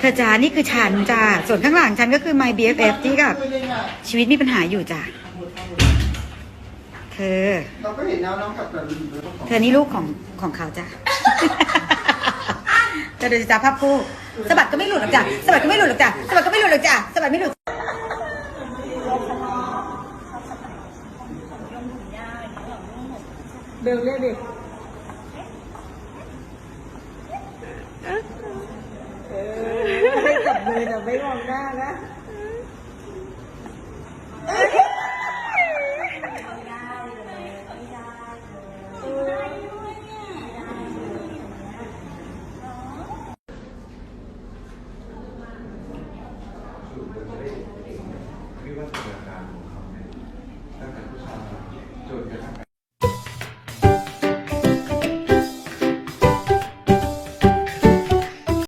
เธอจ้านี่คือฉันจ้าส่วนข้างหลังฉันก็คือ my BFF ที่กับชีวิตมีปัญหาอยู่จ้าเธอ เราก็เห็นแนวน้องกับแบบอยู่เลยว่าของเธอนี่ลูกของของเขาจ้ะเธอดูสิจ้าภาพคู่สะบัดก็ไม่หลุดหรอกจ้ะสะบัดก็ไม่หลุดหรอกจ้ะสะบัดก็ไม่หลุดหรอกจ้ะสะบัดไม่หลุด เบลเรียกดิเออให้จั เลยแต่ไม่มองหน้านะวิวัฒนาการ